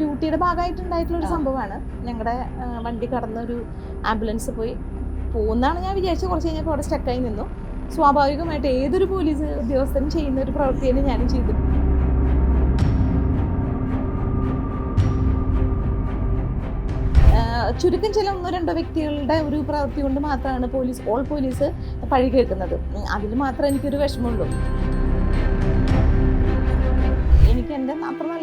ഡ്യൂട്ടിയുടെ ഭാഗമായിട്ടുണ്ടായിട്ടുള്ള ഒരു സംഭവമാണ്. ഞങ്ങളുടെ വണ്ടി കടന്നൊരു ആംബുലൻസ് പോയി പോകുന്നതാണ് ഞാൻ വിചാരിച്ചത്. കുറച്ച് കഴിഞ്ഞപ്പോൾ അവിടെ സ്റ്റക്കായി നിന്നു. സ്വാഭാവികമായിട്ട് ഏതൊരു പോലീസ് ഉദ്യോഗസ്ഥനും ചെയ്യുന്ന ഒരു പ്രവൃത്തി തന്നെ ഞാനും ചെയ്തു. ചുരുക്കം ചില ഒന്നോ രണ്ടോ വ്യക്തികളുടെ ഒരു പ്രവൃത്തി കൊണ്ട് മാത്രമാണ് പോലീസ് ഓൾ പോലീസ് പഴി കേൾക്കുന്നത്. അതിൽ മാത്രമേ എനിക്കൊരു വിഷമമുള്ളൂ.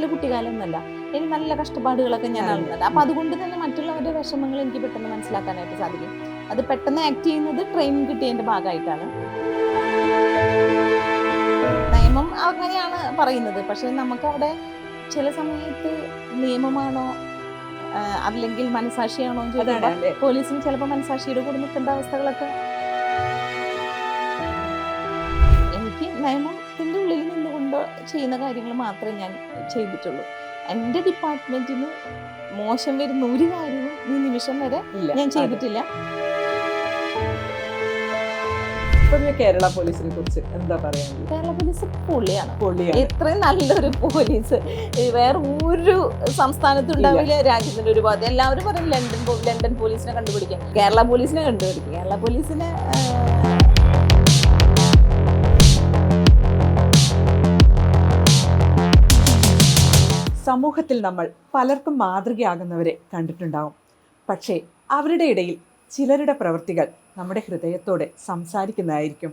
നല്ല കുട്ടിക്കാലമൊന്നുമല്ല. എനിക്ക് നല്ല കഷ്ടപ്പാടുകളൊക്കെ ഞാൻ അറിയുന്നുണ്ട് അപ്പം അതുകൊണ്ട് തന്നെ മറ്റുള്ളവരുടെ വിഷമങ്ങൾ എനിക്ക് പെട്ടെന്ന് മനസ്സിലാക്കാനായിട്ട് സാധിക്കും. അത് പെട്ടെന്ന് ആക്ട് ചെയ്യുന്നത് ട്രെയിൻ കിട്ടിയതിന്റെ ഭാഗമായിട്ടാണ്. നിയമം അങ്ങനെയാണ് പറയുന്നത്. പക്ഷെ നമുക്കവിടെ ചില സമയത്ത് നിയമമാണോ അല്ലെങ്കിൽ മനസാക്ഷിയാണോ ചോദിക്കുമ്പോൾ പോലീസിന് ചിലപ്പോൾ മനസാക്ഷിയുടെ കൂടെ നിൽക്കേണ്ട അവസ്ഥകളൊക്കെ ചെയ്യുന്ന കാര്യങ്ങൾ മാത്രമേ ഞാൻ ചെയ്തിട്ടുള്ളൂ. എന്റെ ഡിപ്പാർട്ട്മെന്റിന് മോശം വരുന്ന ഒരു കാര്യവും ഈ നിമിഷം വരെ ഞാൻ ചെയ്തിട്ടില്ല. കേരള പോലീസിനെ കുറിച്ച് എന്താ പറയുക കേരള പോലീസ് പൊളിയാണ്. പൊള്ളിയാണ് ഇത്രയും നല്ലൊരു പോലീസ്. വേറെ ഒരു സംസ്ഥാനത്തും ഉണ്ടാവില്ല രാജ്യത്തിന്റെ ഒരു ഭാഗം എല്ലാവരും പറയും ലണ്ടൻ ലണ്ടൻ പോലീസിനെ കണ്ടുപിടിക്കാം കേരള പോലീസിനെ കണ്ടുപിടിക്കും. കേരള പോലീസിനെ സമൂഹത്തിൽ നമ്മൾ പലർക്കും മാതൃകയാകുന്നവരെ കണ്ടിട്ടുണ്ടാവും. പക്ഷേ അവരുടെ ഇടയിൽ ചിലരുടെ പ്രവൃത്തികൾ നമ്മുടെ ഹൃദയത്തോടെ സംസാരിക്കുന്നതായിരിക്കും.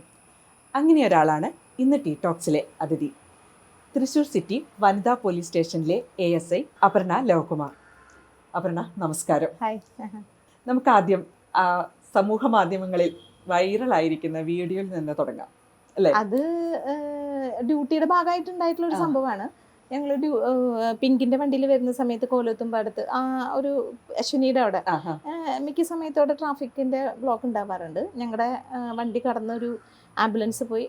അങ്ങനെ ഒരാളാണ് ഇന്ന് ടീ ടോക്സിലെ അതിഥി. തൃശൂർ സിറ്റി വനിതാ പോലീസ് സ്റ്റേഷനിലെ A S I Aparna Lokumar Aparna നമസ്കാരം. ഹായ് നമുക്ക് ആദ്യം സമൂഹ മാധ്യമങ്ങളിൽ വൈറലായിരിക്കുന്ന വീഡിയോയിൽ നിന്ന് തുടങ്ങാം. അല്ലേ? അത് ഡ്യൂട്ടിയുടെ ഭാഗമായിട്ടുണ്ടായിട്ടുള്ള ഒരു സംഭവമാണ്. ഞങ്ങൾ പിങ്കിന്റെ വണ്ടിയിൽ വരുന്ന സമയത്ത് കോലത്തുമ്പാടത്ത് ആ ഒരു അശ്വിനിയുടെ അവിടെ. മിക്ക സമയത്ത് അവിടെ ട്രാഫിക്കിന്റെ ബ്ലോക്ക് ഉണ്ടാവാറുണ്ട്. ഞങ്ങളുടെ വണ്ടി കടന്നൊരു ആംബുലൻസ് പോയി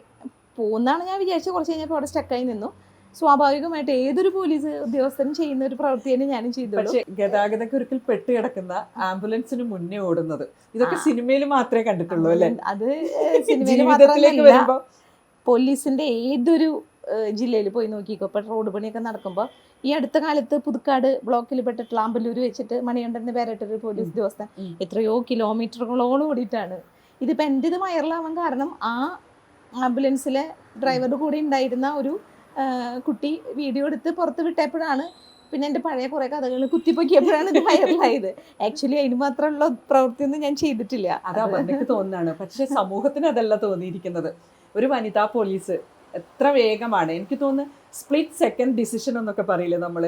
പോകുന്നതാണ് ഞാൻ വിചാരിച്ചത്. കുറച്ച് കഴിഞ്ഞപ്പോൾ അവിടെ സ്റ്റക്കായി നിന്നു. സ്വാഭാവികമായിട്ട് ഏതൊരു പോലീസ് ഉദ്യോഗസ്ഥനും ചെയ്യുന്ന ഒരു പ്രവൃത്തി തന്നെ ഞാനും ചെയ്തു പക്ഷെ ഗതാഗത കുരുക്കിൽ പെട്ട് കിടക്കുന്ന ആംബുലൻസിന് മുന്നേ ഓടുന്നത്. ഇതൊക്കെ സിനിമയിൽ മാത്രമേ കണ്ടിട്ടുള്ളൂ അല്ലേ? അത് സിനിമയിൽ മാത്രമല്ല പോലീസിന്റെ ഏതൊരു ജില്ലയിൽ പോയി നോക്കിക്കോ. ഇപ്പോൾ റോഡ് പണിയൊക്കെ നടക്കുമ്പോൾ ഈ അടുത്ത കാലത്ത് പുതുക്കാട് ബ്ലോക്കിൽ പെട്ടിട്ടുള്ള ആമ്പല്ലൂർ വെച്ചിട്ട് മണികണ്ഠന്റെ പേരായിട്ടൊരു പോലീസ്. ഉദ്യോഗസ്ഥൻ എത്രയോ കിലോമീറ്ററുകളോളം ഓടിയിട്ടാണ്. ഇതിപ്പോൾ എന്റെ ഇത് വൈറലാവാൻ കാരണം ആ ആംബുലൻസിലെ ഡ്രൈവറുടെ കൂടെ ഉണ്ടായിരുന്ന ഒരു കുട്ടി വീഡിയോ എടുത്ത് പുറത്ത് വിട്ടപ്പോഴാണ് പിന്നെ എന്റെ പഴയ കുറേ കഥകൾ കുത്തിപ്പൊക്കിയപ്പോഴാണ് ഇത് വൈറലായത്. ആക്ച്വലി അതിന് മാത്രമുള്ള പ്രവൃത്തിയൊന്നും ഞാൻ ചെയ്തിട്ടില്ല. അതാ എനിക്ക് തോന്നുന്നതാണ്. പക്ഷേ സമൂഹത്തിന് അതല്ല തോന്നിയിരിക്കുന്നത്. ഒരു വനിതാ പോലീസ് എത്ര വേഗമാണ്. എനിക്ക് തോന്നുന്നു സ്പ്ലിറ്റ് സെക്കൻഡ് ഡിസിഷൻ എന്നൊക്കെ പറയില്ലേ നമ്മൾ.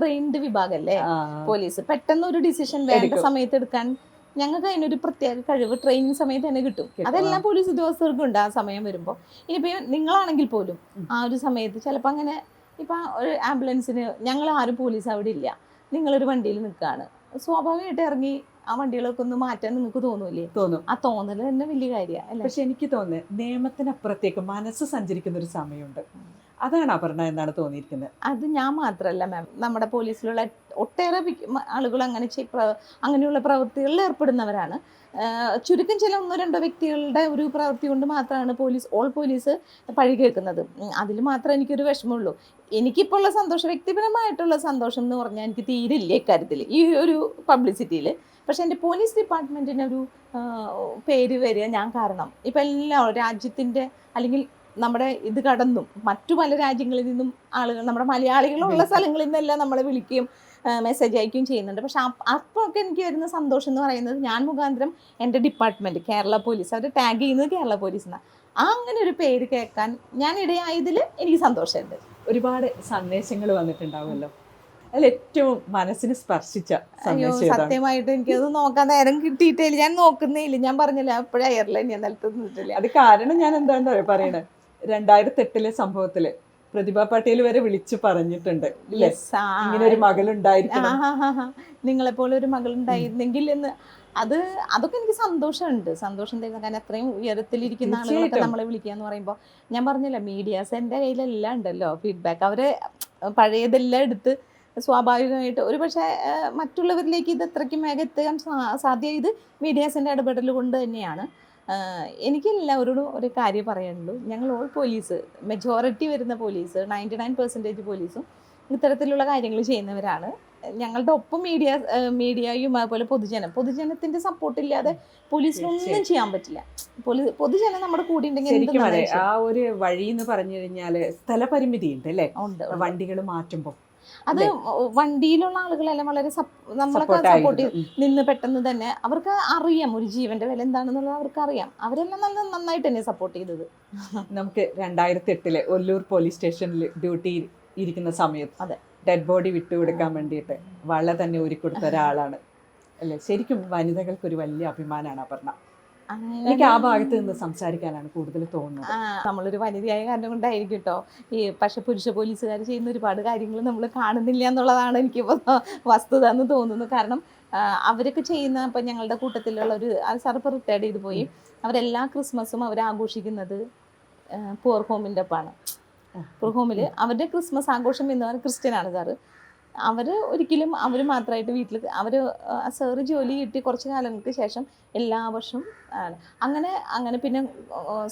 ട്രെയിൻഡ് വിഭാഗമല്ലേ പോലീസ്. പെട്ടെന്ന് ഒരു ഡിസിഷൻ വേണ്ട സമയത്ത് എടുക്കാൻ ഞങ്ങൾക്ക് അതിനൊരു പ്രത്യേക കഴിവ് ട്രെയിനിങ് സമയത്ത് തന്നെ കിട്ടും. അതെല്ലാം പോലീസ് ഉദ്യോഗസ്ഥർക്കും ഉണ്ട് ആ സമയം വരുമ്പോൾ ഇനിയിപ്പോൾ നിങ്ങളാണെങ്കിൽ പോലും ആ ഒരു സമയത്ത് ചിലപ്പോൾ അങ്ങനെ ഇപ്പം ഒരു ആംബുലൻസിന് ഞങ്ങൾ ആരും പോലീസ് അവിടെ ഇല്ല. നിങ്ങളൊരു വണ്ടിയിൽ നിൽക്കുകയാണ് സ്വാഭാവികമായിട്ട് ഇറങ്ങി ആ വണ്ടികളൊക്കെ ഒന്ന് മാറ്റാൻ നിങ്ങൾക്ക് തോന്നൂലേ തോന്നും. ആ തോന്നൽ തന്നെ വലിയ കാര്യമാണ് പക്ഷെ എനിക്ക് തോന്നുന്നത് നിയമത്തിനപ്പുറത്തേക്ക് മനസ്സ് സഞ്ചരിക്കുന്ന ഒരു സമയമുണ്ട് അതാണ് അപർണ എന്നാണ് തോന്നിയിരിക്കുന്നത്. അത് ഞാൻ മാത്രമല്ല മാം നമ്മുടെ പോലീസിലുള്ള ഒട്ടേറെ ആളുകൾ അങ്ങനെ അങ്ങനെയുള്ള പ്രവൃത്തികളിൽ ഏർപ്പെടുന്നവരാണ്. ചുരുക്കം ചില ഒന്നോ രണ്ടോ വ്യക്തികളുടെ ഒരു പ്രവൃത്തി കൊണ്ട് മാത്രമാണ് പോലീസ് ഓൾ പോലീസ് പഴി കേൾക്കുന്നത്. അതിൽ മാത്രമേ എനിക്കൊരു വിഷമമുള്ളൂ. എനിക്കിപ്പോൾ ഉള്ള സന്തോഷം വ്യക്തിപരമായിട്ടുള്ള സന്തോഷം എന്ന് പറഞ്ഞാൽ എനിക്ക് തീരില്ല ഇക്കാര്യത്തിൽ ഈ ഒരു പബ്ലിസിറ്റിയിൽ പക്ഷേ എന്റെ പോലീസ് ഡിപ്പാർട്ട്മെന്റിനൊരു പേര് വരിക ഞാൻ കാരണം. ഇപ്പം എല്ലാ രാജ്യത്തിന്റെ അല്ലെങ്കിൽ നമ്മുടെ ഇത് കടന്നും മറ്റു പല രാജ്യങ്ങളിൽ നിന്നും ആളുകൾ നമ്മുടെ മലയാളികളുള്ള സ്ഥലങ്ങളിൽ നിന്നെല്ലാം നമ്മളെ വിളിക്കുകയും മെസ്സേജ് അയക്കുകയും ചെയ്യുന്നുണ്ട്. പക്ഷെ അപ്പോഴൊക്കെ എനിക്ക് വരുന്ന സന്തോഷം എന്ന് പറയുന്നത് ഞാൻ മുഖാന്തരം എന്റെ ഡിപ്പാർട്ട്മെന്റ് കേരള പോലീസ് അവർ ടാഗ് ചെയ്യുന്നത് കേരള പോലീസ് എന്നാണ് ആ അങ്ങനെ ഒരു പേര് കേൾക്കാൻ ഞാൻ ഇടയായതിൽ എനിക്ക് സന്തോഷമുണ്ട്. ഒരുപാട് സന്ദേശങ്ങൾ വന്നിട്ടുണ്ടാവുമല്ലോ. അതിൽ ഏറ്റവും മനസ്സിന് സ്പർശിച്ച സത്യമായിട്ട് എനിക്കത് നോക്കാൻ നേരം കിട്ടിയിട്ടില്ല ഞാൻ നോക്കുന്നേ ഇല്ല ഞാൻ പറഞ്ഞില്ല അപ്പോഴേ എയർലൈൻ ഞാൻ നിലത്ത് നിന്നിട്ടില്ല. അത് കാരണം ഞാൻ എന്താണെന്ന് പറയണേ? രണ്ടായിരത്തി എട്ടിലെ സംഭവത്തിൽ പ്രതിഭ പട്ടേൽ വരെ വിളിച്ചു പറഞ്ഞിട്ടുണ്ട്. ഇങ്ങനൊരു ആ, ഇങ്ങനെ ഒരു മകളുണ്ടായിരിക്കണം നിങ്ങളെപ്പോലെ ഒരു മകൾ ഉണ്ടായിരുന്നെങ്കിൽ എന്ന് അത് അതൊക്കെ എനിക്ക് സന്തോഷമുണ്ട്. സന്തോഷം തരുന്ന കാരണം അത്രയും ഉയരത്തിലിരിക്കുന്ന ആളുകളൊക്കെ നമ്മളെ വിളിക്കുക എന്ന് പറയുമ്പോൾ ഞാൻ പറഞ്ഞില്ല മീഡിയാസ് എന്റെ കയ്യിലെല്ലാം ഉണ്ടല്ലോ ഫീഡ്ബാക്ക് അവരെ പഴയതെല്ലാം എടുത്ത് സ്വാഭാവികമായിട്ട് ഒരു പക്ഷേ മറ്റുള്ളവരിലേക്ക് ഇത് അത്രയ്ക്കും വേഗം എത്താൻ സാധ്യത ഇത് മീഡിയാസിന്റെ ഇടപെടൽ കൊണ്ട് തന്നെയാണ്. എനിക്ക് എല്ലാവരോടും ഒരു കാര്യം പറയാനുള്ളൂ. ഞങ്ങൾ ഓൾ പോലീസ് മെജോറിറ്റി വരുന്ന പോലീസ് നയന്റി നയൻ പെർസെന്റേജ് പോലീസും ഇത്തരത്തിലുള്ള കാര്യങ്ങൾ ചെയ്യുന്നവരാണ്. ഞങ്ങളുടെ ഒപ്പം മീഡിയ മീഡിയയും അതുപോലെ പൊതുജനം. പൊതുജനത്തിന്റെ സപ്പോർട്ട് ഇല്ലാതെ പോലീസിനൊന്നും. ചെയ്യാൻ പറ്റില്ല. പൊതുജനം നമ്മുടെ കൂടെ ഉണ്ടെങ്കിൽ. ആ ഒരു വഴി എന്ന് പറഞ്ഞു കഴിഞ്ഞാൽ സ്ഥലപരിമിതി ഉണ്ട് അല്ലേ. വണ്ടികൾ മാറ്റുമ്പോൾ അത് വണ്ടിയിലുള്ള ആളുകളെല്ലാം വളരെ നമ്മളൊക്കെ സപ്പോർട്ട് നിന്ന് പെട്ടെന്ന് തന്നെ അവർക്ക് അറിയാം ഒരു ജീവന്റെ വില എന്താണെന്നുള്ളത് അവർക്ക് അറിയാം അവരെല്ലാം നല്ല നന്നായിട്ട് തന്നെ സപ്പോർട്ട് ചെയ്തത്. നമുക്ക് രണ്ടായിരത്തി എട്ടിലെ ഒല്ലൂർ പോലീസ് സ്റ്റേഷനിൽ ഡ്യൂട്ടി ഇരിക്കുന്ന സമയത്ത് അതെ. ഡെഡ് ബോഡി വിട്ടുകൊടുക്കാൻ വേണ്ടിയിട്ട് വള തന്നെ ഒരുക്കൊടുത്ത ഒരാളാണ്. അല്ലേ? ശരിക്കും വനിതകൾക്ക് ഒരു വലിയ അഭിമാനമാണ് അപർണ. എനിക്ക് ആ ഭാഗത്ത് നിന്ന് സംസാരിക്കാനാണ് കൂടുതൽ തോന്നുന്നത്. നമ്മളൊരു വനിതയായ കാരണം കൊണ്ടായിരിക്കും കേട്ടോ ഈ പക്ഷെ പുരുഷ പോലീസുകാർ ചെയ്യുന്ന ഒരുപാട് കാര്യങ്ങൾ നമ്മൾ കാണുന്നില്ല എന്നുള്ളതാണ് എനിക്കിപ്പോൾ വസ്തുത എന്ന് തോന്നുന്നു കാരണം അവരൊക്കെ ചെയ്യുന്ന ഇപ്പം ഞങ്ങളുടെ കൂട്ടത്തിലുള്ള ഒരു സാർ ഇപ്പോൾ റിട്ടയർഡ് ചെയ്ത് പോയി. അവരെല്ലാ ക്രിസ്മസും അവർ ആഘോഷിക്കുന്നത് പൂർ ഹോമിന്റെ ഒപ്പമാണ് പൂർ ഹോമിൽ അവരുടെ ക്രിസ്മസ് ആഘോഷം എന്ന് പറയുന്നത് ക്രിസ്ത്യനാണ് സാറ്. അവർ ഒരിക്കലും അവർ മാത്രമായിട്ട് വീട്ടിൽ അവർ സാറ് ജോലി കിട്ടി കുറച്ച് കാലങ്ങൾക്ക് ശേഷം എല്ലാ വർഷവും ആണ്. അങ്ങനെ അങ്ങനെ പിന്നെ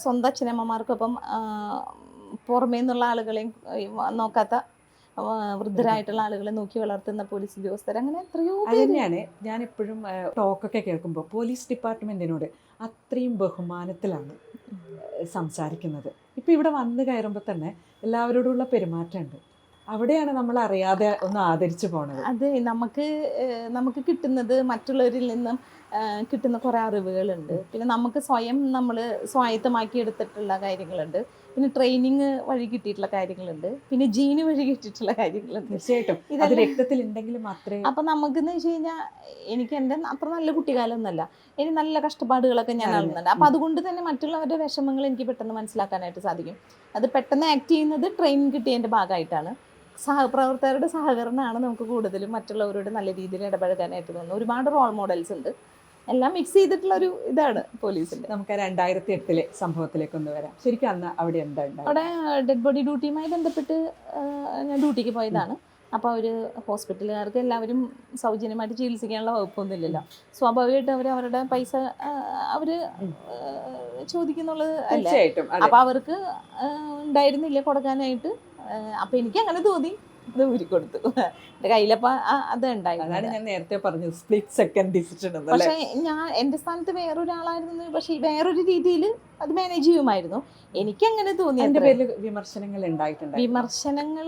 സ്വന്തം അച്ഛനമ്മമാർക്കൊപ്പം പുറമേ നിന്നുള്ള ആളുകളെയും നോക്കാത്ത വൃദ്ധരായിട്ടുള്ള ആളുകളെ നോക്കി വളർത്തുന്ന പോലീസ് ഉദ്യോഗസ്ഥർ. അങ്ങനെ എത്രയോ തന്നെയാണ്. ഞാൻ എപ്പോഴും ടോക്കൊക്കെ കേൾക്കുമ്പോൾ പോലീസ് ഡിപ്പാർട്ട്മെന്റിനോട് അത്രയും ബഹുമാനത്തിലാണ് സംസാരിക്കുന്നത്. ഇപ്പൊ ഇവിടെ വന്ന് കയറുമ്പോൾ തന്നെ എല്ലാവരോടുള്ള പെരുമാറ്റമുണ്ട്. അവിടെയാണ് നമ്മൾ അറിയാതെ ഒന്ന് ആദരിച്ചു പോണത്. അത് നമുക്ക് നമുക്ക് കിട്ടുന്നത് മറ്റുള്ളവരിൽ നിന്നും കിട്ടുന്ന കുറേ അറിവുകളുണ്ട്. പിന്നെ നമുക്ക് സ്വയം നമ്മൾ സ്വായത്തമാക്കി എടുത്തിട്ടുള്ള കാര്യങ്ങളുണ്ട്. പിന്നെ ട്രെയിനിങ് വഴി കിട്ടിയിട്ടുള്ള കാര്യങ്ങളുണ്ട്. പിന്നെ ജീന് വഴി കിട്ടിയിട്ടുള്ള കാര്യങ്ങളുണ്ട്. തീർച്ചയായിട്ടും. ഇതെല്ലാം രക്തത്തിൽ ഉണ്ടെങ്കിൽ മാത്രമേ അപ്പൊ നമുക്കെന്ന് വെച്ച് കഴിഞ്ഞാൽ എനിക്ക് എന്റെ അത്ര നല്ല കുട്ടിക്കാലമൊന്നുമല്ല എനിക്ക് നല്ല കഷ്ടപ്പാടുകളൊക്കെ ഞാൻ നടന്നുണ്ട് അറിയുന്നുണ്ട് അപ്പൊ അതുകൊണ്ട് തന്നെ മറ്റുള്ളവരുടെ വിഷമങ്ങൾ എനിക്ക് പെട്ടെന്ന് മനസ്സിലാക്കാനായിട്ട് സാധിക്കും. അത് പെട്ടെന്ന് ആക്ട് ചെയ്യുന്നത് ട്രെയിനിങ് കിട്ടിയതിന്റെ ഭാഗമായിട്ടാണ്. സഹപ്രവർത്തകരുടെ സഹകരണമാണ് നമുക്ക് കൂടുതലും മറ്റുള്ളവരോട് നല്ല രീതിയിൽ ഇടപഴകാനായിട്ട് തോന്നുന്നത്. ഒരുപാട് റോൾ മോഡൽസ് ഉണ്ട്. എല്ലാം മിക്സ് ചെയ്തിട്ടുള്ള ഒരു ഇതാണ് പോലീസിന്റെ. നമുക്ക് രണ്ടായിരത്തി എട്ടിലെ സംഭവത്തിലേക്ക് ഒന്ന് വരാം. ശരിക്കും അന്ന് അവിടെ എന്താ അവിടെ ഡെഡ് ബോഡി ഡ്യൂട്ടിയുമായി ബന്ധപ്പെട്ട് ഞാൻ ഡ്യൂട്ടിക്ക് പോയതാണ്. അപ്പോൾ അവർ ഹോസ്പിറ്റലുകാർക്ക് എല്ലാവരും സൗജന്യമായിട്ട് ചികിത്സിക്കാനുള്ള വകുപ്പൊന്നുമില്ലല്ലോ സ്വാഭാവികമായിട്ടും അവർ അവരുടെ പൈസ അവർ. ചോദിക്കുന്നുള്ളത് അല്ലേ? അപ്പോൾ അവർക്ക് ഉണ്ടായിരുന്നില്ല കൊടുക്കാനായിട്ട്. ആ, അപ്പോൾ എനിക്ക് അങ്ങനെ തോന്നി. ഇത് ഊരിക്കൊടുത്തു എന്റെ കയ്യിലപ്പോൾ അത് ഉണ്ടായിരുന്നു. ഞാൻ നേരത്തെ പറഞ്ഞു സ്പ്ലിറ്റ് സെക്കൻഡ് ഡിസിഷൻ പക്ഷേ ഞാൻ എന്റെ സ്ഥാനത്ത് വേറൊരാളായിരുന്നു. പക്ഷേ വേറൊരു രീതിയിൽ അത് മാനേജ് ചെയ്യുമായിരുന്നു. എനിക്ക് അങ്ങനെ തോന്നി എന്റെ പേരിൽ വിമർശനങ്ങൾ ഉണ്ടായിട്ടുണ്ട് വിമർശനങ്ങൾ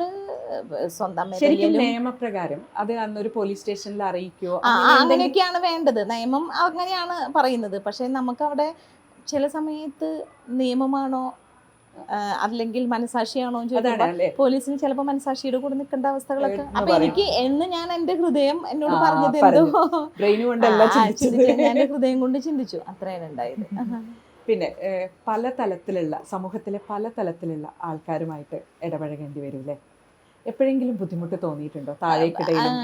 സ്വന്തം ശരിക്കും നിയമപ്രകാരം അത് അന്നൊരു പോലീസ് സ്റ്റേഷനിൽ അറിയിക്കോ? ആ, ആ, അങ്ങനെ എന്തെങ്കിലും- അങ്ങനെയൊക്കെയാണ് വേണ്ടത്. നിയമം അങ്ങനെയാണ് പറയുന്നത്. പക്ഷെ നമുക്കവിടെ ചില സമയത്ത് നിയമമാണോ അല്ലെങ്കിൽ മനസാക്ഷിയാണോ എന്ന് ചോദിക്കുമ്പോൾ പോലീസിന് ചിലപ്പോൾ മനസാക്ഷിയുടെ കൂടെ നിൽക്കേണ്ട അവസ്ഥകളൊക്കെ. അപ്പൊ എനിക്ക് എന്ന് ഞാൻ എന്റെ ഹൃദയം എന്നോട് പറഞ്ഞത്. എന്തോ. ഞാൻ എന്റെ ഹൃദയം കൊണ്ട് ചിന്തിച്ചു. അത്രയാണ് ഉണ്ടായത്. പിന്നെ പല തലത്തിലുള്ള സമൂഹത്തിലെ പല തലത്തിലുള്ള ആൾക്കാരുമായിട്ട് ഇടപഴകേണ്ടി വരില്ലേ എപ്പോഴെങ്കിലും ബുദ്ധിമുട്ട് തോന്നിയിട്ടുണ്ടോ? താഴേക്കിടയിലും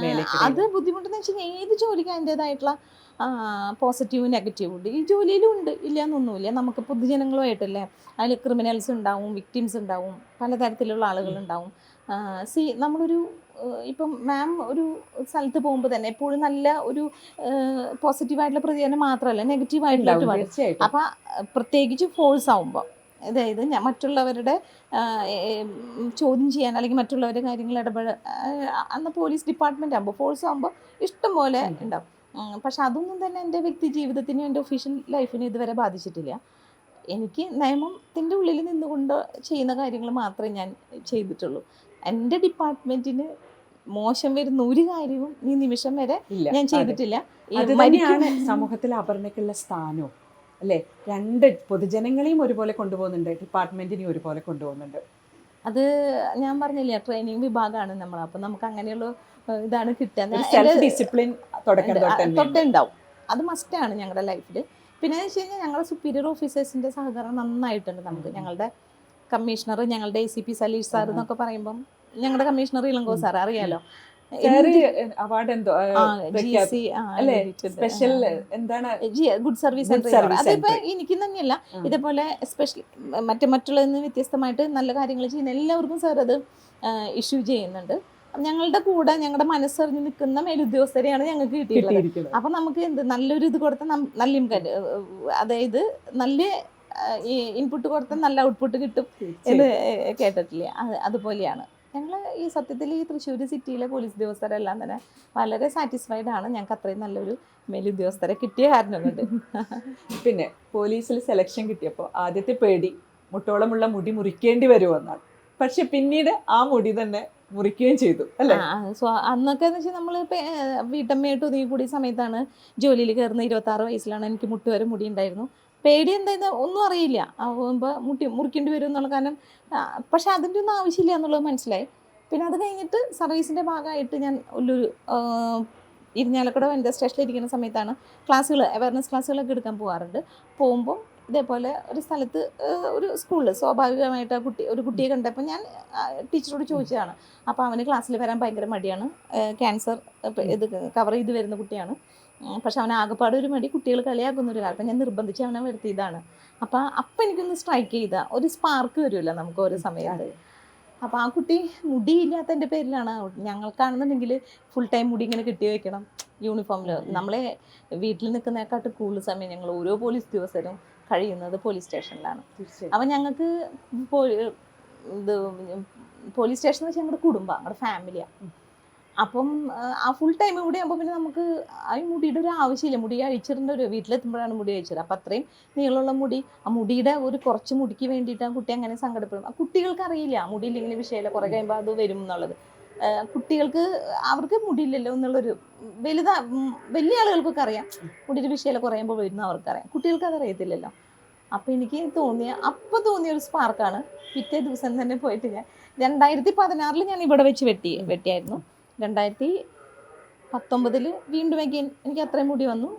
അത് ബുദ്ധിമുട്ടെന്ന് വെച്ചാൽ ഏത് ജോലിക്കും അതിന്റെതായിട്ടുള്ള പോസിറ്റീവ് നെഗറ്റീവ് ഉണ്ട്. ഈ ജോലിയിലും ഉണ്ട്. ഇല്ല എന്നൊന്നുമില്ല നമുക്ക് പൊതുജനങ്ങളുമായിട്ടല്ലേ? അതിൽ ക്രിമിനൽസ് ഉണ്ടാവും വിക്ടിംസ് ഉണ്ടാവും പലതരത്തിലുള്ള ആളുകളുണ്ടാവും സി നമ്മളൊരു ഇപ്പം മാം ഒരു സ്ഥലത്ത് പോകുമ്പോൾ തന്നെ എപ്പോഴും നല്ല ഒരു പോസിറ്റീവായിട്ടുള്ള പ്രതികരണം മാത്രമല്ല നെഗറ്റീവായിട്ടുള്ള ആയിട്ടുള്ള ഒരുപാട്. അപ്പം പ്രത്യേകിച്ച് ഫോഴ്സ് ആവുമ്പോൾ അതായത് ഞാൻ മറ്റുള്ളവരുടെ ചോദ്യം ചെയ്യാൻ അല്ലെങ്കിൽ മറ്റുള്ളവരുടെ കാര്യങ്ങൾ ഇടപെട അന്ന് പോലീസ് ഡിപ്പാർട്ട്മെന്റ് ആകുമ്പോൾ ഫോഴ്സ് ആകുമ്പോൾ ഇഷ്ടം പോലെ ഉണ്ടാവും. പക്ഷെ അതൊന്നും തന്നെ എന്റെ വ്യക്തി ജീവിതത്തിനും എന്റെ ഒഫീഷ്യൽ ലൈഫിനും ഇതുവരെ ബാധിച്ചിട്ടില്ല. എനിക്ക് നിയമത്തിന്റെ ഉള്ളിൽ നിന്നുകൊണ്ട് ചെയ്യുന്ന കാര്യങ്ങൾ മാത്രമേ ഞാൻ ചെയ്തിട്ടുള്ളൂ. എന്റെ ഡിപ്പാർട്ട്മെന്റിന് മോശം വരുന്ന ഒരു കാര്യവും ഈ നിമിഷം വരെ ഞാൻ ചെയ്തിട്ടില്ല. തന്നെയാണ് സമൂഹത്തിൽ അപർണയ്ക്കുള്ള സ്ഥാനവും അല്ലെ? രണ്ട് പൊതുജനങ്ങളെയും ഒരുപോലെ കൊണ്ടുപോകുന്നുണ്ട് ഡിപ്പാർട്ട്മെന്റിനെയും ഒരുപോലെ കൊണ്ടുപോകുന്നുണ്ട്. അത് ഞാൻ പറഞ്ഞില്ലേ ട്രെയിനിങ് വിഭാഗമാണ് നമ്മൾ അപ്പം നമുക്ക് അങ്ങനെയുള്ള ഇതാണ് കിട്ടുക ഡിസിപ്ലിൻ തൊട്ടുണ്ടാവും. അത് മസ്റ്റാണ് ഞങ്ങളുടെ ലൈഫിൽ പിന്നെ എന്ന് വെച്ച് കഴിഞ്ഞാൽ ഞങ്ങളുടെ സുപ്പീരിയർ ഓഫീസേഴ്സിന്റെ സഹകരണം നന്നായിട്ടുണ്ട് നമുക്ക്. ഞങ്ങളുടെ കമ്മീഷണർ ഞങ്ങളുടെ A C P Saleesh sir എന്നൊക്കെ പറയുമ്പം ഞങ്ങളുടെ കമ്മീഷണർ ഇളങ്കോ സാർ അറിയാലോ? അവാർഡ് എന്തോ? സ്പെഷ്യൽ എന്താണ്? ഗുഡ് സർവീസ് അതിപ്പോ. എനിക്ക് തന്നെയല്ല. ഇതേപോലെ സ്പെഷ്യൽ മറ്റേ മറ്റുള്ളതിൽ നിന്ന് വ്യത്യസ്തമായിട്ട് നല്ല കാര്യങ്ങൾ ചെയ്യുന്ന എല്ലാവർക്കും സാർ അത് ഇഷ്യൂ ചെയ്യുന്നുണ്ട്. ഞങ്ങളുടെ കൂടെ ഞങ്ങളുടെ മനസ്സറിഞ്ഞ് നിൽക്കുന്ന മേലുദ്യോഗസ്ഥരെയാണ് ഞങ്ങൾക്ക് കിട്ടിയിട്ടുള്ളത്. അപ്പൊ നമുക്ക് എന്ത് നല്ലൊരു ഇത് കൊടുത്ത നല്ല അതായത് നല്ല ഇൻപുട്ട് കൊടുത്ത നല്ല ഔട്ട്പുട്ട് കിട്ടും എന്ന്. കേട്ടിട്ടില്ലേ? അതുപോലെയാണ്. ഞങ്ങൾ ഈ സത്യത്തിൽ ഈ തൃശ്ശൂർ സിറ്റിയിലെ പോലീസ് ഉദ്യോഗസ്ഥരെല്ലാം തന്നെ വളരെ സാറ്റിസ്ഫൈഡ് ആണ്. ഞങ്ങൾക്ക് അത്രയും നല്ലൊരു മേലുദ്യോഗസ്ഥരെ കിട്ടിയ കാരണം കൊണ്ട് പിന്നെ പോലീസിൽ സെലക്ഷൻ കിട്ടിയപ്പോൾ ആദ്യത്തെ പേടി മുട്ടോളമുള്ള മുടി മുറിക്കേണ്ടി വരുമെന്നാണ്. പക്ഷെ പിന്നീട് ആ മുടി തന്നെ മുറിക്കുകയും ചെയ്തു അല്ലേ? അന്നൊക്കെ എന്ന് വെച്ചാൽ നമ്മൾ വീട്ടമ്മയായിട്ട് ഒതുങ്ങി കൂടിയ സമയത്താണ് ജോലിയിൽ കയറുന്ന ഇരുപത്താറ് വയസ്സിലാണ് എനിക്ക് മുട്ട് വരെ മുടി ഉണ്ടായിരുന്നു പേടി എന്തായത് ഒന്നും അറിയില്ല. ആകുമ്പോൾ മുട്ടി മുറിക്കേണ്ടി വരും എന്നുള്ള കാരണം പക്ഷെ അതിന്റെ ഒന്നും ആവശ്യമില്ല എന്നുള്ളത് മനസ്സിലായി. പിന്നെ അത് കഴിഞ്ഞിട്ട് സർവീസിന്റെ ഭാഗമായിട്ട് ഞാൻ ഒരു ഇരിഞ്ഞാലക്കുട വനിതാ സ്റ്റേഷനിൽ ഇരിക്കുന്ന സമയത്താണ് ക്ലാസ്സുകൾ അവയർനെസ് ക്ലാസ്സുകളൊക്കെ എടുക്കാൻ പോകാറുണ്ട് പോകുമ്പോൾ ഇതേപോലെ ഒരു സ്ഥലത്ത് ഒരു സ്കൂളിൽ സ്വാഭാവികമായിട്ട് ആ കുട്ടി ഒരു കുട്ടിയെ കണ്ടപ്പോൾ ഞാൻ ടീച്ചറോട് ചോദിച്ചതാണ്. അപ്പോൾ അവന് ക്ലാസ്സിൽ വരാൻ ഭയങ്കര മടിയാണ്. ക്യാൻസർ ഇത് കവർ ചെയ്ത് വരുന്ന കുട്ടിയാണ്. പക്ഷെ അവൻ ആകെപ്പാട് ഒരു മടി കുട്ടികൾ കളിയാക്കുന്ന ഒരു കാലത്ത് ഞാൻ നിർബന്ധിച്ച് അവനെ വരുത്തിയതാണ്. അപ്പം അപ്പം എനിക്കൊന്ന് സ്ട്രൈക്ക് ചെയ്ത ഒരു സ്പാർക്ക് വരുമല്ലോ നമുക്ക് ഓരോ സമയത്ത്. അപ്പോൾ ആ കുട്ടി മുടിയില്ലാത്തതിന്റെ പേരിലാണ്. ഞങ്ങൾക്കാണെന്നുണ്ടെങ്കിൽ ഫുൾ ടൈം മുടി ഇങ്ങനെ കെട്ടി വെക്കണം. യൂണിഫോമിൽ നമ്മളെ വീട്ടിൽ നിൽക്കുന്നതിനെക്കാട്ട് കൂടുതൽ സമയം ഞങ്ങൾ ഓരോ പോലീസ് ഉദ്യോഗസ്ഥരും കഴിയുന്നത് പോലീസ് സ്റ്റേഷനിലാണ് അപ്പം ഞങ്ങൾക്ക് ഇത് പോലീസ് സ്റ്റേഷൻ എന്ന് വെച്ചാൽ ഞങ്ങളുടെ കുടുംബം ഞങ്ങളുടെ ഫാമിലിയാണ് അപ്പം ആ, ആ ഫുൾ ടൈം ഇവിടെ ആകുമ്പോൾ പിന്നെ നമുക്ക് ആ മുടിയുടെ ഒരു ആവശ്യമില്ല. മുടി അഴിച്ചിടേണ്ട ഒരു വീട്ടിലെത്തുമ്പോഴാണ് മുടി അഴിച്ചത്. അപ്പം അത്രയും നീളമുള്ള മുടി ആ മുടിയുടെ ഒരു കുറച്ച് മുടിക്ക് വേണ്ടിയിട്ട് ആ കുട്ടി അങ്ങനെ സങ്കടപ്പെടും. ആ കുട്ടികൾക്ക് അറിയില്ല മുടിയില്ലെങ്കിൽ വിഷയമില്ല. കുറേ കഴിയുമ്പോൾ അത് വരും എന്നുള്ളത്. ആ, കുട്ടികൾക്ക് അവർക്ക് മുടിയില്ലല്ലോ എന്നുള്ളൊരു വലുതാ വലിയ ആളുകൾക്കൊക്കെ അറിയാം. മുടിയുടെ വിഷയമല്ല കുറയുമ്പോൾ വരുന്ന അവർക്കറിയാം. കുട്ടികൾക്ക് അത് അറിയത്തില്ലല്ലോ അപ്പോൾ എനിക്ക് തോന്നിയ അപ്പോൾ തോന്നിയ ഒരു സ്പാർക്കാണ്. പിറ്റേ ദിവസം തന്നെ പോയിട്ട് ഞാൻ രണ്ടായിരത്തി പതിനാറിൽ ഞാൻ ഇവിടെ വെച്ച് വെട്ടി വെട്ടിയായിരുന്നു. രണ്ടായിരത്തി പത്തൊമ്പതിൽ വീണ്ടും എനിക്ക് എനിക്ക് അത്രയും മുടി വന്നു.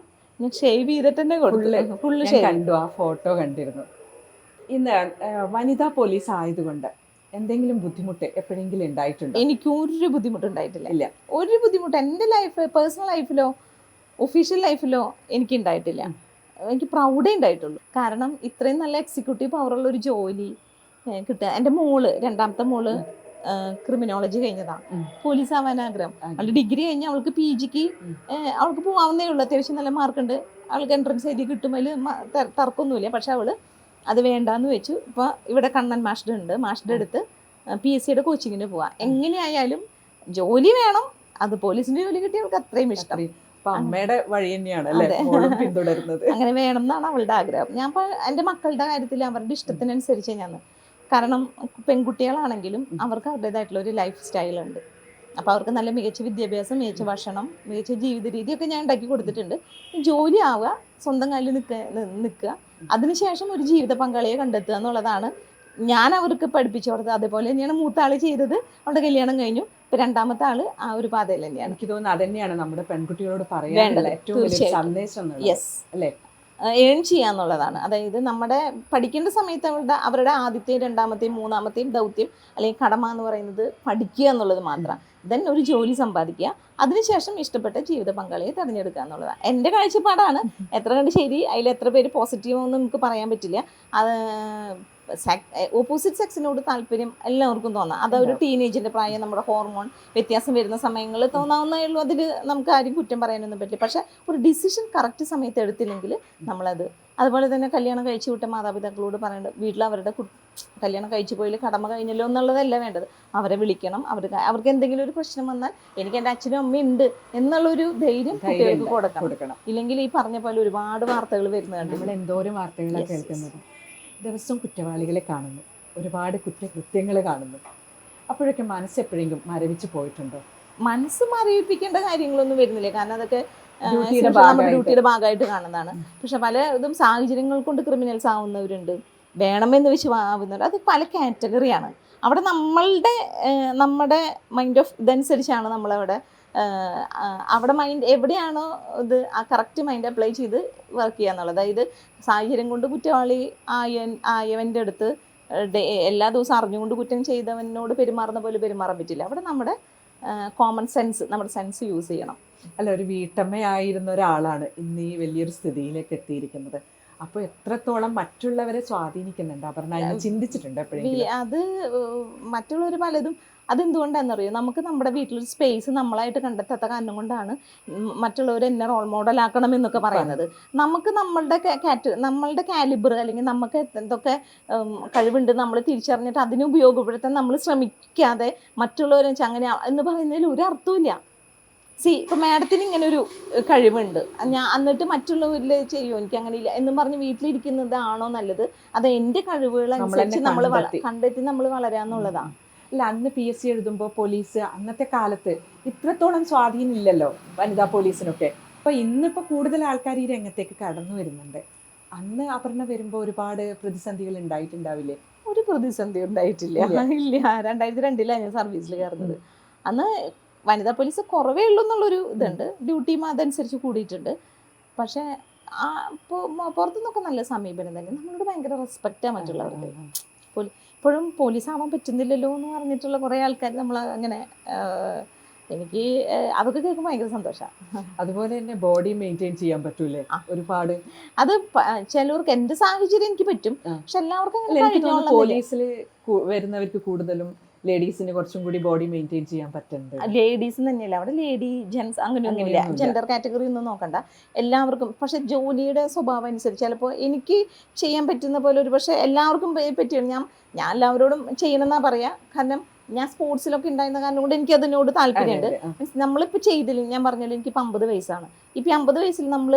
ഞാൻ ഷേവ് ചെയ്തിട്ട് തന്നെ കൊടുത്തു. ഫുള്ള് ഷേവ് കണ്ടു ആ ഫോട്ടോ കണ്ടിരുന്നു. ഇന്ന് വനിതാ പോലീസ് ആയതുകൊണ്ട്. എന്തെങ്കിലും ബുദ്ധിമുട്ട് എപ്പോഴെങ്കിലും ഉണ്ടായിട്ടുണ്ട്? എനിക്ക് ഒരു ബുദ്ധിമുട്ടുണ്ടായിട്ടില്ല ഇല്ല. ഒരു ബുദ്ധിമുട്ട് എന്റെ ലൈഫ് പേഴ്സണൽ ലൈഫിലോ ഒഫീഷ്യൽ ലൈഫിലോ എനിക്ക് ഉണ്ടായിട്ടില്ല. എനിക്ക് പ്രൗഡേ ഉണ്ടായിട്ടുള്ളൂ. കാരണം ഇത്രയും നല്ല എക്സിക്യൂട്ടീവ് പവറുള്ള ഒരു ജോലി കിട്ടുക. എന്റെ മോൾ രണ്ടാമത്തെ മോൾ ക്രിമിനോളജി കഴിഞ്ഞതാണ് പോലീസ് ആവാൻ ആഗ്രഹം. അവളുടെ ഡിഗ്രി കഴിഞ്ഞ് അവൾക്ക് പി ജിക്ക് അവൾക്ക് പോവാവുന്നേ ഉള്ളൂ. അത്യാവശ്യം നല്ല മാർക്കുണ്ട് അവൾക്ക് എൻട്രൻസ് എഴുതി കിട്ടുമ്പോൾ അതിൽ തർക്കമൊന്നുമില്ല. പക്ഷെ അവൾ അത് വേണ്ടാന്ന് വെച്ചു. ഇപ്പോൾ ഇവിടെ കണ്ണൻ മാഷ്ടർ ഉണ്ട്. മാഷ്ടർ അടുത്ത് പി എസ് സിയുടെ കോച്ചിങ്ങിന് പോവാം. എങ്ങനെയായാലും ജോലി വേണം. അത് പോലീസിന്റെ ജോലി കിട്ടിയ അവൾക്ക് അത്രയും ഇഷ്ടം. അമ്മയുടെ വഴി തന്നെയാണ്. പിന്തുടരുന്നത്. അങ്ങനെ വേണം എന്നാണ് അവളുടെ ആഗ്രഹം. ഞാൻ എന്റെ മക്കളുടെ കാര്യത്തിൽ അവരുടെ ഇഷ്ടത്തിനനുസരിച്ച് ഞാൻ കാരണം പെൺകുട്ടികളാണെങ്കിലും അവർക്ക് അവരുടേതായിട്ടുള്ള ഒരു ലൈഫ് സ്റ്റൈൽ ഉണ്ട്. അപ്പോൾ അവർക്ക് നല്ല മികച്ച വിദ്യാഭ്യാസം മികച്ച ഭക്ഷണം മികച്ച ജീവിത രീതിയൊക്കെ ഞാൻ ഉണ്ടാക്കി കൊടുത്തിട്ടുണ്ട്. ജോലി ആവുക സ്വന്തം കാലിൽ നിൽക്കുക നിൽക്കുക. അതിനുശേഷം ഒരു ജീവിത പങ്കാളിയെ കണ്ടെത്തുക എന്നുള്ളതാണ് ഞാൻ അവർക്ക് പഠിപ്പിച്ചു കൊടുത്തത്. അതേപോലെ തന്നെയാണ് മൂത്ത ആൾ ചെയ്തത്. അവളുടെ കല്യാണം കഴിഞ്ഞു. ഇപ്പൊ രണ്ടാമത്തെ ആൾ ആ ഒരു പാതയിൽ തന്നെയാണ്. എനിക്ക് തോന്നുന്നു അതന്നെയാണ് നമ്മുടെ പെൺകുട്ടികളോട് പറയാനുള്ള ഏറ്റവും വലിയ. സന്ദേശം യെസ് അല്ലേ? ഏൺ ചെയ്യാന്നുള്ളതാണ്. അതായത് നമ്മുടെ പഠിക്കേണ്ട സമയത്ത് അവരുടെ അവരുടെ ആദ്യത്തെയും രണ്ടാമത്തെയും മൂന്നാമത്തെയും ദൗത്യം അല്ലെങ്കിൽ കടമ എന്ന് പറയുന്നത് പഠിക്കുക എന്നുള്ളത് മാത്രം. ദെൻ ഒരു ജോലി സമ്പാദിക്കുക. അതിനുശേഷം ഇഷ്ടപ്പെട്ട ജീവിത പങ്കാളിയെ തിരഞ്ഞെടുക്കുക എന്നുള്ളതാണ്. എന്റെ കാഴ്ചപ്പാടാണ്. എത്ര കണ്ട് ശരി അതിൽ എത്ര പേര് പോസിറ്റീവ് ഒന്നും നമുക്ക് പറയാൻ പറ്റില്ല. അത് ഓപ്പോസിറ്റ് സെക്സിനോട് താല്പര്യം എല്ലാവർക്കും തോന്നാം. അതൊരു ടീനേജിന്റെ പ്രായം നമ്മുടെ ഹോർമോൺ വ്യത്യാസം വരുന്ന സമയങ്ങളിൽ തോന്നാവുന്നേ ഉള്ളൂ അതിൽ നമുക്ക് ആരും കുറ്റം പറയാനൊന്നും പറ്റില്ല. പക്ഷെ ഒരു ഡിസിഷൻ കറക്റ്റ് സമയത്ത് എടുത്തില്ലെങ്കിൽ നമ്മളത്. അതുപോലെ തന്നെ കല്യാണം കഴിച്ചു വിട്ട മാതാപിതാക്കളോട് പറയേണ്ടത് വീട്ടിൽ അവരുടെ കല്യാണം കഴിച്ചു പോയില്ല കടമ കഴിഞ്ഞല്ലോ എന്നുള്ളതല്ല വേണ്ടത്. അവരെ വിളിക്കണം അവർ അവർക്ക് എന്തെങ്കിലും ഒരു പ്രശ്നം വന്നാൽ എനിക്ക് എന്റെ അച്ഛനും അമ്മയും ഉണ്ട് എന്നുള്ളൊരു ധൈര്യം കുട്ടികൾക്ക് കൊടുക്കണം. ഇല്ലെങ്കിൽ ഈ പറഞ്ഞ പോലെ ഒരുപാട് വാർത്തകൾ വരുന്നുണ്ട് നമ്മൾ എന്തോരം വാർത്തകളാണ്. കേൾക്കുന്നത്. ദിവസവും കുറ്റവാളികളെ കാണുന്നു. ഒരുപാട് കുറ്റകൃത്യങ്ങൾ കാണുന്നു. അപ്പോഴൊക്കെ മനസ്സെപ്പോഴെങ്കിലും മരവിച്ച് പോയിട്ടുണ്ടോ? മനസ്സ് മറിയിപ്പിക്കേണ്ട കാര്യങ്ങളൊന്നും വരുന്നില്ല. കാരണം അതൊക്കെ ഡ്യൂട്ടിയുടെ നമ്മുടെ ഭാഗമായിട്ട്. ഡ്യൂട്ടിയുടെ ഭാഗമായിട്ട് കാണുന്നതാണ്. പക്ഷെ പല ഇതും സാഹചര്യങ്ങൾ കൊണ്ട് ക്രിമിനൽസ് ആവുന്നവരുണ്ട്. വേണമെന്ന് വെച്ച് ആവുന്നവർ അത് പല കാറ്റഗറിയാണ് അവിടെ നമ്മളുടെ നമ്മുടെ മൈൻഡ് ഓഫ് ഇതനുസരിച്ചാണ് നമ്മളവിടെ അവിടെ മൈൻഡ് എവിടെയാണോ ഇത് ആ കറക്റ്റ് മൈൻഡ് അപ്ലൈ ചെയ്ത് വർക്ക് ചെയ്യുക എന്നുള്ളത്. അതായത് സാഹചര്യം കൊണ്ട് കുറ്റവാളി ആയ ആയവന്റെ അടുത്ത് എല്ലാ ദിവസവും അറിഞ്ഞുകൊണ്ട് കുറ്റം ചെയ്തവനോട് പെരുമാറുന്ന പോലെ പെരുമാറാൻ പറ്റില്ല. അവിടെ നമ്മുടെ കോമൺ സെൻസ് നമ്മുടെ സെൻസ് യൂസ് ചെയ്യണം. അല്ല ഒരു വീട്ടമ്മയായിരുന്ന ഒരാളാണ് ഇന്ന് ഈ വലിയൊരു സ്ഥിതിയിലേക്ക് എത്തിയിരിക്കുന്നത്. അപ്പൊ എത്രത്തോളം മറ്റുള്ളവരെ സ്വാധീനിക്കുന്നുണ്ട്? അപർണ ചിന്തിച്ചിട്ടുണ്ട് എപ്പോഴെങ്കിലും. അത് മറ്റുള്ളവർ പലതും അതെന്തുകൊണ്ടാണെന്നറിയോ നമുക്ക് നമ്മുടെ വീട്ടിലൊരു സ്പേസ് നമ്മളായിട്ട് കണ്ടെത്താത്ത കാരണം കൊണ്ടാണ് മറ്റുള്ളവർ എന്നെ റോൾ മോഡൽ ആക്കണം എന്നൊക്കെ പറയുന്നത്. നമുക്ക് നമ്മളുടെ കാറ്റ് നമ്മളുടെ കാലിബർ അല്ലെങ്കിൽ നമുക്ക് എന്തൊക്കെ കഴിവുണ്ട് നമ്മൾ തിരിച്ചറിഞ്ഞിട്ട് അതിനെ ഉപയോഗപ്പെടുത്താൻ നമ്മൾ ശ്രമിക്കാതെ മറ്റുള്ളവരെ അങ്ങനെ എന്ന് പറയുന്നതിൽ ഒരു അർത്ഥമില്ല സി ഇപ്പൊ മാഡത്തിന് ഇങ്ങനെ ഒരു കഴിവുണ്ട്. ഞാൻ എന്നിട്ട് മറ്റുള്ളവരിൽ ചെയ്യുമോ എനിക്ക് അങ്ങനെ ഇല്ല എന്നും പറഞ്ഞ് വീട്ടിലിരിക്കുന്നതാണോ നല്ലത്? അത് എന്റെ കഴിവുകൾ അനുസരിച്ച് നമ്മൾ കണ്ടെത്തി. നമ്മൾ വളരാന്നുള്ളതാണ് അല്ല അന്ന് പി എസ് സി എഴുതുമ്പോൾ പോലീസ് അന്നത്തെ കാലത്ത് ഇത്രത്തോളം സ്വാധീനമില്ലല്ലോ വനിതാ പോലീസിനൊക്കെ. അപ്പൊ ഇന്നിപ്പോ കൂടുതൽ ആൾക്കാർ ഈ രംഗത്തേക്ക് കടന്നു വരുന്നുണ്ട്. അന്ന് അപർണ വരുമ്പോൾ ഒരുപാട് പ്രതിസന്ധികൾ ഉണ്ടായിട്ടുണ്ടാവില്ലേ? ഒരു പ്രതിസന്ധി ഉണ്ടായിട്ടില്ല. ഇല്ല. രണ്ടായിരത്തി രണ്ടിലാണ് ഞാൻ സർവീസിൽ കയറുന്നത്. അന്ന് വനിതാ പോലീസ് കുറവേ ഉള്ളൂ എന്നുള്ളൊരു ഇതുണ്ട്. ഡ്യൂട്ടിയും അതനുസരിച്ച് കൂടിയിട്ടുണ്ട്. പക്ഷേ ആ പുറത്തുനിന്നൊക്കെ നല്ല സമീപനം തന്നെ. നമ്മളോട് ഭയങ്കര റെസ്പെക്റ്റാണ് മറ്റുള്ളവർക്ക് ഇപ്പോഴും പോലീസ് ആവാൻ പറ്റുന്നില്ലല്ലോ എന്ന് പറഞ്ഞിട്ടുള്ള കുറേ ആൾക്കാർ നമ്മൾ അങ്ങനെ എനിക്ക് അതൊക്കെ കേൾക്കുമ്പോൾ ഭയങ്കര സന്തോഷമാണ് അതുപോലെ തന്നെ ബോഡി മെയിന്റെയിൻ ചെയ്യാൻ പറ്റൂലേ? ഒരുപാട്. അത് ചിലവർക്ക് എന്റെ സാഹചര്യം എനിക്ക് പറ്റും. പക്ഷെ എല്ലാവർക്കും. പോലീസിൽ വരുന്നവർക്ക് കൂടുതലും ലേഡീസിന് കുറച്ചും കൂടി ബോഡി മെയിന്റെയിൻ ചെയ്യാൻ പറ്റുന്നത്? ലേഡീസ് തന്നെയല്ല? അവിടെ ലേഡി ജെൻസ് അങ്ങനെയൊന്നുമില്ല. ജെൻഡർ കാറ്റഗറി ഒന്നും നോക്കണ്ട. എല്ലാവർക്കും പക്ഷെ ജോലിയുടെ സ്വഭാവം അനുസരിച്ച് ചിലപ്പോൾ എനിക്ക് ചെയ്യാൻ പറ്റുന്ന പോലെ ഒരു പക്ഷേ എല്ലാവർക്കും പറ്റിയാണ് ഞാൻ ഞാൻ എല്ലാവരോടും ചെയ്യണമെന്നാ പറയാ. കാരണം ഞാൻ സ്പോർട്സിലൊക്കെ ഉണ്ടായിരുന്ന കാരണം കൊണ്ട് എനിക്ക് അതിനോട് താല്പര്യമുണ്ട്. മീൻസ് നമ്മളിപ്പോൾ ചെയ്തില്ല ഞാൻ പറഞ്ഞാലും എനിക്ക് ഇപ്പം അമ്പത് വയസ്സാണ്. ഇപ്പം അമ്പത് വയസ്സിൽ നമ്മൾ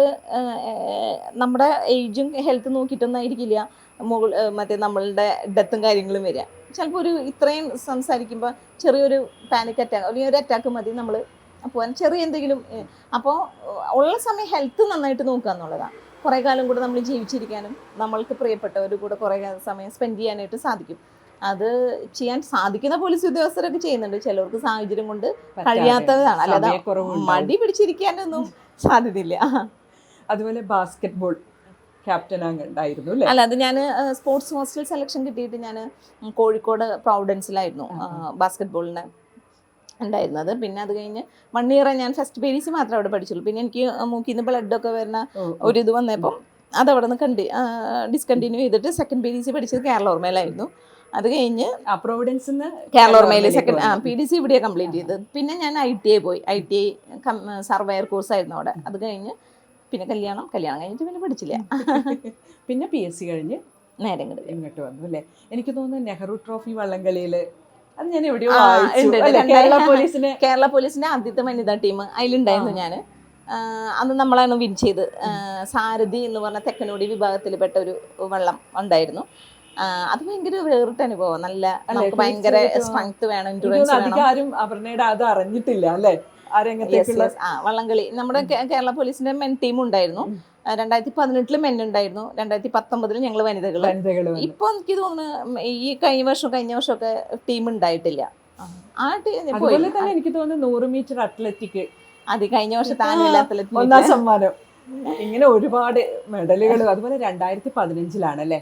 നമ്മുടെ ഏജും ഹെൽത്ത് നോക്കിയിട്ടൊന്നും ആയിരിക്കില്ല. മുകൾ മറ്റേ നമ്മളുടെ ഡെത്തും കാര്യങ്ങളും വരിക. ചിലപ്പോൾ ഒരു ഇത്രയും സംസാരിക്കുമ്പോൾ ചെറിയൊരു പാനിക് അറ്റാക്ക് അല്ലെങ്കിൽ ഒരു അറ്റാക്ക് മതി നമ്മൾ പോകാൻ ചെറിയ എന്തെങ്കിലും അപ്പോൾ ഉള്ള സമയം ഹെൽത്ത് നന്നായിട്ട് നോക്കുക എന്നുള്ളതാണ് കുറേ കാലം കൂടെ നമ്മൾ ജീവിച്ചിരിക്കാനും നമ്മൾക്ക് പ്രിയപ്പെട്ടവർ കൂടെ കുറേ സമയം സ്പെൻഡ് ചെയ്യാനായിട്ട് സാധിക്കും. അത് ചെയ്യാൻ സാധിക്കുന്ന പോലീസ് ഉദ്യോഗസ്ഥരൊക്കെ ചെയ്യുന്നുണ്ട്. ചിലവർക്ക് സാഹചര്യം കൊണ്ട്. കഴിയാത്തതാണ്. അല്ലാതെ മടി പിടിച്ചിരിക്കാനൊന്നും സാധ്യതയില്ല. അതുപോലെ ബാസ്കറ്റ് ബോൾ ക്യാപ്റ്റൻ ഉണ്ടായിരുന്നു അല്ലേ? അല്ല അത് ഞാൻ സ്പോർട്സ് ഹോസ്റ്റൽ സെലക്ഷൻ കിട്ടിയിട്ട് ഞാൻ കോഴിക്കോട് പ്രൗഡൻസിലായിരുന്നു ബാസ്കറ്റ്ബോളിന് ഉണ്ടായിരുന്നത്. പിന്നെ അത് കഴിഞ്ഞ് വൺ ഇയർ ഞാൻ ഫസ്റ്റ് പേരീസ് മാത്രമേ അവിടെ പഠിച്ചുള്ളൂ. പിന്നെ എനിക്ക് മൂക്കിൽ നിന്ന് ബ്ലഡൊക്കെ വരുന്ന. ഒരു ഇത് വന്നപ്പം അത് അവിടെ നിന്ന് കണ്ടി ഡിസ്കണ്ടിന്യൂ ചെയ്തിട്ട് സെക്കൻഡ് പി ഡി സി പഠിച്ചത് കേരള ഓർമ്മയിലായിരുന്നു. അത് കഴിഞ്ഞ് പ്രൊവിഡൻസ് കേരള ഓർമ്മയിൽ സെക്കൻഡ് ആ പി ഡി സി ഇവിടെയാണ് കംപ്ലീറ്റ് ചെയ്തത്. പിന്നെ ഞാൻ ഐ ടി ഐ പോയി. I T I surveyor course ആയിരുന്നു അവിടെ. അത് കഴിഞ്ഞ് പിന്നെ കല്യാണം കല്യാണം കഴിഞ്ഞിട്ട് പിന്നെ പഠിച്ചില്ല. പിന്നെ പി എസ് സി കഴിഞ്ഞ് നേരം ഇങ്ങോട്ട് വന്നു അല്ലേ? എനിക്ക് തോന്നുന്നു നെഹ്റു ട്രോഫി വള്ളംകളിയിൽ അത് ഞാൻ എവിടെയോ? കേരള പോലീസിന് കേരള പോലീസിന്റെ ആദ്യത്തെ വനിതാ ടീം അതിലുണ്ടായിരുന്നു ഞാൻ അന്ന് നമ്മളാണ് വിൻ ചെയ്ത്. സാരഥി എന്ന് പറഞ്ഞ തെക്കനോടി വിഭാഗത്തിൽപ്പെട്ട ഒരു വള്ളം ഉണ്ടായിരുന്നു. അത് ഭയങ്കര വേറിട്ട അനുഭവം. നല്ല നമുക്ക് ഭയങ്കര സ്ട്രെങ്ത് വേണം തോന്നുന്നു വേണം. ആരും അപർണയുടെ അത് അറിഞ്ഞിട്ടില്ല അല്ലേ? ആ Yes, രംഗത്തേക്കുള്ള വള്ളംകളി. നമ്മുടെ കേരള പോലീസിന്റെ മെൻ ടീം ഉണ്ടായിരുന്നു രണ്ടായിരത്തി പതിനെട്ടിൽ മെൻ ഉണ്ടായിരുന്നു. രണ്ടായിരത്തി പത്തൊമ്പതിൽ ഞങ്ങൾ വനിതകൾ. ഇപ്പൊ എനിക്ക് തോന്നുന്നു ഈ കഴിഞ്ഞ വർഷം കഴിഞ്ഞ വർഷമൊക്കെ ടീം ഉണ്ടായിട്ടില്ല. ആ ടീം അതുപോലെ തന്നെ എനിക്ക് തോന്നുന്നു നൂറ് മീറ്റർ അത്ലറ്റിക്. അത് കഴിഞ്ഞ വർഷത്തെ ആനുവൽ അത്ലറ്റ് ഒന്നാം സമ്മാനം. ഇങ്ങനെ ഒരുപാട് മെഡലുകൾ അതുപോലെ രണ്ടായിരത്തി പതിനഞ്ചിലാണ് അല്ലേ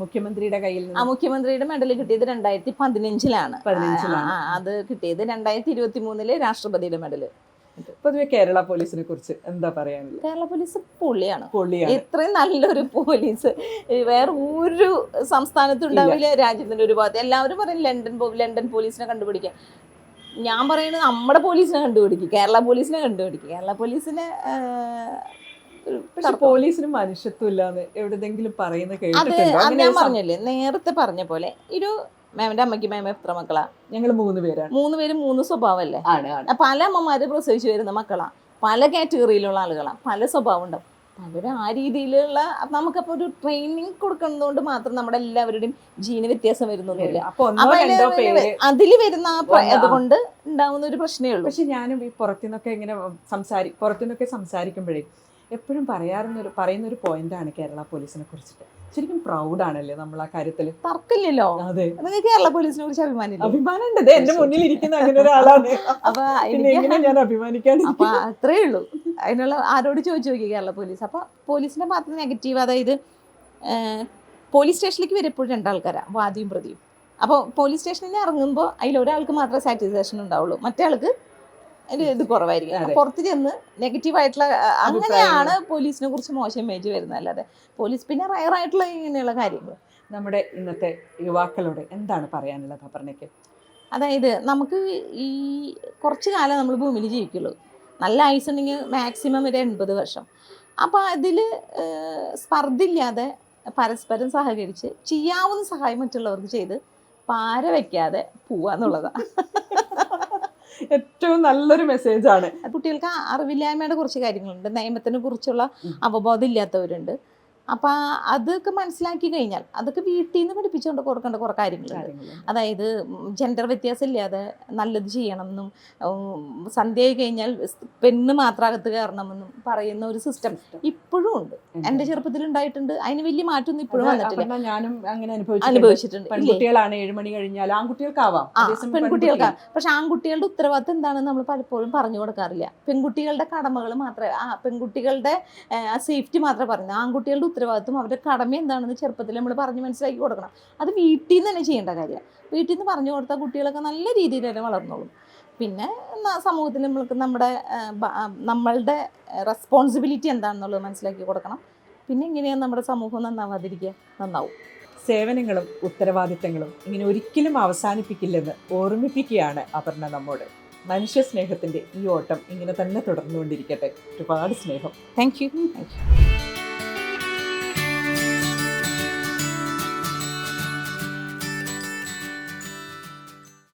മുഖ്യമന്ത്രിയുടെ കയ്യിൽ ആ മുഖ്യമന്ത്രിയുടെ മെഡൽ കിട്ടിയത് രണ്ടായിരത്തി പതിനഞ്ചിലാണ്. അത് കിട്ടിയത് രണ്ടായിരത്തി ഇരുപത്തി മൂന്നിൽ രാഷ്ട്രപതിയുടെ മെഡൽ പൊതുവെ കേരള പോലീസിനെ കുറിച്ച് എന്താ പറയാനുള്ളത്? കേരള പോലീസ് പൊള്ളിയാണ് പൊള്ളിയാണ് ഇത്രയും നല്ലൊരു പോലീസ്. വേറെ ഒരു സംസ്ഥാനത്തും ഉണ്ടാവില്ല രാജ്യത്തിന്റെ ഒരു ഭാഗത്ത്. എല്ലാവരും പറയും ലണ്ടൻ ലണ്ടൻ പോലീസിനെ കണ്ടുപിടിക്കാൻ. ഞാൻ പറയുന്നത് നമ്മുടെ പോലീസിനെ കണ്ടുപിടിക്കും. കേരള പോലീസിനെ കണ്ടുപിടിക്കും. കേരള പോലീസിനെ പക്ഷെ. പോലീസിന് മനുഷ്യത്വം ഇല്ലാന്ന് പറയുന്ന അത് കേട്ടിട്ടുണ്ടോ? ഞാൻ പറഞ്ഞില്ലേ നേരത്തെ പറഞ്ഞ പോലെ ഒരു മാമിന്റെ അമ്മയ്ക്ക് മാമ എത്ര മക്കളാ? ഞങ്ങൾ മൂന്ന് പേരാണ്. മൂന്ന് പേരും മൂന്ന് സ്വഭാവമല്ലേ? ആണ് ആണ്. ആ പല അമ്മമാര് പ്രസവിച്ചു വരുന്ന മക്കളാ. പല കാറ്റഗറിയിലുള്ള ആളുകളാ. പല സ്വഭാവം ഉണ്ടാവും പലരും ആ രീതിയിലുള്ള നമുക്കപ്പോ ഒരു ട്രെയിനിങ് കൊടുക്കുന്നതുകൊണ്ട് മാത്രം നമ്മുടെ എല്ലാവരുടെയും ജീന വ്യത്യാസം വരുന്നൊന്നുമില്ല. അപ്പൊ ഒന്നോ രണ്ടോ പേര് അതിൽ വരുന്ന ആ പ്ര- ആ. അതുകൊണ്ട് ഉണ്ടാവുന്ന ഒരു പ്രശ്നമേ ഉള്ളൂ. പക്ഷെ ഞാനും ഈ പുറത്തുനിന്നൊക്കെ ഇങ്ങനെ സംസാരി പുറത്തുനിന്നൊക്കെ സംസാരിക്കുമ്പോഴേ എപ്പോഴും പറയാറുന്നൊരു പറയുന്നൊരു പറയുന്ന ഒരു പോയിന്റാണ് കേരള പോലീസിനെ കുറിച്ചിട്ട്. ശരിക്കും പ്രൗഡാണല്ലേ നമ്മൾ ആ കാര്യത്തിൽ തർക്കില്ലല്ലോ അതെ. നിങ്ങൾക്ക് കേരള പോലീസിനെ കുറിച്ച് അഭിമാനം എന്റെ മുന്നിൽ ഇരിക്കുന്ന അങ്ങനെ ഒരാളാണ്. അപ്പൊ ഞാൻ അപ്പൊ അത്രേ ഉള്ളൂ. അതിനുള്ള ആരോട് ചോദിച്ചു നോക്കി കേരള പോലീസ് അപ്പൊ പോലീസിന്റെ മാത്രം നെഗറ്റീവ് അതായത് പോലീസ് സ്റ്റേഷനിലേക്ക് വരെ എപ്പോഴും രണ്ടാൾക്കാരാ വാദിയും പ്രതിയും. അപ്പോൾ പോലീസ് സ്റ്റേഷനിൽ ഇറങ്ങുമ്പോൾ അതിൽ ഒരാൾക്ക് മാത്രമേ സാറ്റിസ്ഫാക്ഷൻ ഉണ്ടാവുള്ളൂ. മറ്റേ ആൾക്ക് ഒരു ഇത് കുറവായിരിക്കും. പുറത്ത് ചെന്ന് നെഗറ്റീവ് ആയിട്ടുള്ള അങ്ങനെയാണ് പോലീസിനെ കുറിച്ച് മോശം ഇമേജ് വരുന്നത്. അല്ലാതെ പോലീസ് പിന്നെ റയർ ആയിട്ടുള്ള ഇങ്ങനെയുള്ള കാര്യങ്ങൾ നമ്മുടെ ഇന്നത്തെ യുവാക്കളോട് എന്താണ് പറയാനുള്ളത് അപർണയ്ക്ക്? അതായത് നമുക്ക് ഈ കുറച്ച് കാലം നമ്മൾ ഭൂമിയിൽ ജീവിക്കുള്ളൂ. നല്ല ആയുസ് ഉണ്ടെങ്കിൽ മാക്സിമം ഒരു എൺപത് വർഷം. അപ്പോൾ അതിൽ സ്പർദ്ധയില്ലാതെ പരസ്പരം സഹകരിച്ച് ചെയ്യാവുന്ന സഹായം മറ്റുള്ളവർക്ക് ചെയ്ത് പാര വയ്ക്കാതെ പോവാന്നുള്ളതാണ് ഏറ്റവും നല്ലൊരു മെസ്സേജാണ് കുട്ടികൾക്ക് അറിവില്ലായ്മയുടെ കുറച്ച് കാര്യങ്ങളുണ്ട്. നിയമത്തിനെ കുറിച്ചുള്ള. അവബോധം ഇല്ലാത്തവരുണ്ട്. അപ്പം അതൊക്കെ മനസ്സിലാക്കി കഴിഞ്ഞാൽ അതൊക്കെ വീട്ടിൽ നിന്ന് പഠിപ്പിച്ചുകൊണ്ട് കൊടുക്കേണ്ട കുറേ കാര്യങ്ങളുണ്ട്. അതായത് ജെൻഡർ വ്യത്യാസം ഇല്ലാതെ നല്ലത് ചെയ്യണമെന്നും സന്ധ്യ കഴിഞ്ഞാൽ പെണ്ണ് മാത്രം അകത്ത് കയറണമെന്നും പറയുന്ന ഒരു സിസ്റ്റം ഇപ്പോഴും ഉണ്ട്. എന്റെ ചെറുപ്പത്തിൽ ഉണ്ടായിട്ടുണ്ട് അതിന് വലിയ മാറ്റമൊന്നും ഇപ്പോഴും വന്നിട്ടില്ല. ഞാനും അങ്ങനെ അനുഭവിച്ചിട്ടുണ്ട്. പെൺകുട്ടികളാണ് ഏഴ് മണി കഴിഞ്ഞാൽ ആൺകുട്ടികൾക്കാവാം. ആ അതേസമയം പെൺകുട്ടികൾക്ക്. പക്ഷെ ആൺകുട്ടികളുടെ ഉത്തരവാദിത്തം എന്താണെന്ന് നമ്മൾ പലപ്പോഴും പറഞ്ഞു കൊടുക്കാറില്ല. പെൺകുട്ടികളുടെ കടമകൾ മാത്രമേ ആ പെൺകുട്ടികളുടെ സേഫ്റ്റി മാത്രമേ പറയുന്നത് ആൺകുട്ടികളുടെ ഉത്തരവാദിത്വം അവരുടെ കടമ എന്താണെന്ന് ചെറുപ്പത്തിൽ നമ്മൾ പറഞ്ഞ് മനസ്സിലാക്കി കൊടുക്കണം. അത് വീട്ടിൽ നിന്ന് തന്നെ ചെയ്യേണ്ട കാര്യമാണ്. വീട്ടിൽ നിന്ന് പറഞ്ഞു കൊടുത്താൽ കുട്ടികളൊക്കെ നല്ല രീതിയിൽ തന്നെ വളർന്നോളും. പിന്നെ സമൂഹത്തിൽ നമ്മൾക്ക് നമ്മുടെ നമ്മളുടെ റെസ്പോൺസിബിലിറ്റി എന്താണെന്നുള്ളത് മനസ്സിലാക്കി കൊടുക്കണം. പിന്നെ ഇങ്ങനെയാണ് നമ്മുടെ സമൂഹം നന്നാവാതിരിക്കുക? നന്നാവും. സേവനങ്ങളും ഉത്തരവാദിത്തങ്ങളും ഇങ്ങനെ ഒരിക്കലും അവസാനിപ്പിക്കില്ലെന്ന് ഓർമ്മിപ്പിക്കുകയാണ് അപർണ നമ്മോട്. മനുഷ്യ സ്നേഹത്തിന്റെ ഈ ഓട്ടം ഇങ്ങനെ തന്നെ തുടർന്നുകൊണ്ടിരിക്കട്ടെ. ഒരുപാട് സ്നേഹം. Thank you thank you